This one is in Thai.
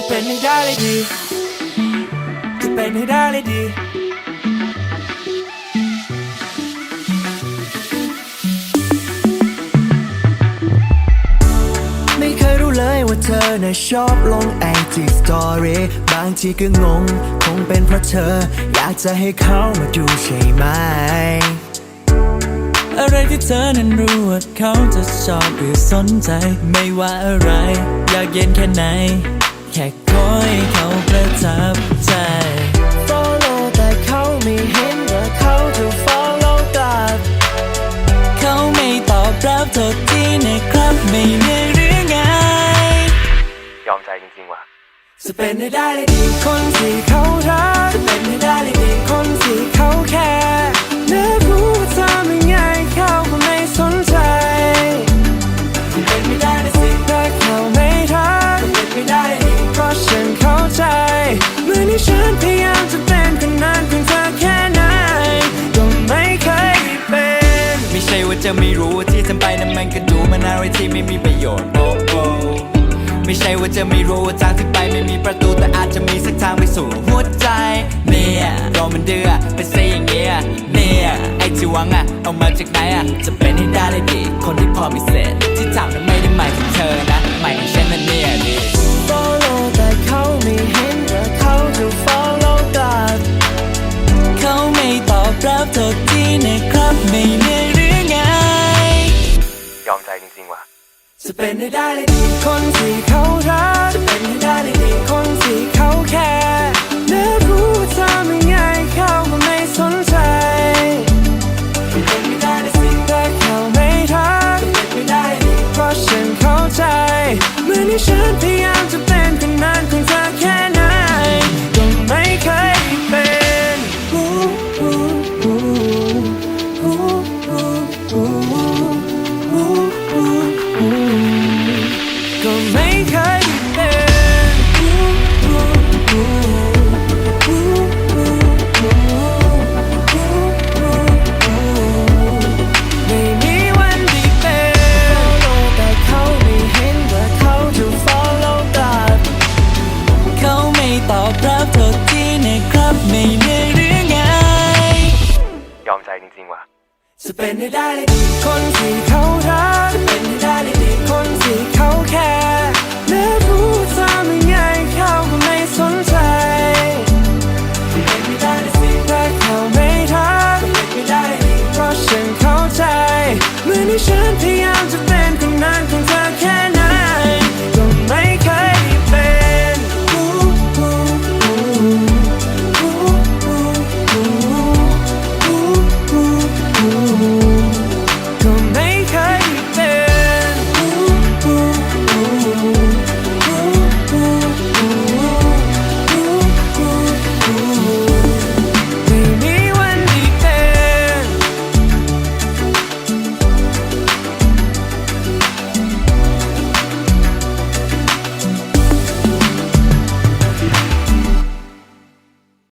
จะเป็นให้ได้เลยดี จะเป็นให้ได้เลยดีไม่เคยรู้เลยว่าเธอน่ะชอบลงไอจีสตอรี่บางทีก็งง คงเป็นเพราะเธอ อยากจะให้เขามาดูใช่ไหม อะไรที่เธอนั้นรู้ว่าเขาจะชอบหรือสนใจ ไม่ว่าอะไร อยากเย็นแค่ไหน แค่คอยเขาประทับใจ Follow แต่เขาไม่เห็นว่าเขาจะ follow กลับ เขาไม่ตอบรับโทษทีนะครับไม่เหนื่อยหรือไง ยอมใจจริงๆว่ะ จะเป็นให้ได้เลยดีคนที่เขารัก จะเป็นให้ได้เลยดีคน จะไม่รู้ว่าที่ทำไปนั้นมันก็ดูมันอะไรที่ไม่มีประโยชน์โอ้โอ้ไม่ใช่ว่าจะไม่รู้ว่าทางที่ไปไม่มีประตูแต่อาจจะมีสักทางไปสู่หัวใจ เนี่ยรอมันเดือเป็นซะอย่างเงี้ยเนี่ยไอ้ที่หวังอะเอามาจากไหนอะจะเป็นให้ได้เลยดีคนที่พอมีเศษที่ทำนั้นไม่ได้หมายถึงเธอนะหมายถึงฉันนั่นเนี่ยดิ follow แต่เขาไม่เห็นว่าเขาจะ follow กลับเขาไม่ตอบรับโทษทีนะครับไม่ ยอมใจจริงๆว่ะ จะเป็นให้ได้เลยดีคนที่เขารัก จะเป็นให้ได้เลยดีคนที่เขาแค่แม้รู้ว่าทำยังไงเขาก็ไม่สนใจ จะเป็นไม่ได้เลยสิแต่เขาไม่รักจะเป็นไม่ได้ดีเพราะฉันเข้าใจเมื่อที่ฉันเป็น จจริงๆว่ะจะเป็นให้ได้คนที่เขารักจะเป็นให้ได้เดีคนที่เขาแคร์แม้รู้ทำยังไงเขาก็ไม่สนใจจะเป็นให้ได้สิแต่เขาไม่รักจะเป็นให้ได้เพราะฉันเข้าใจเมื่อในฉันที่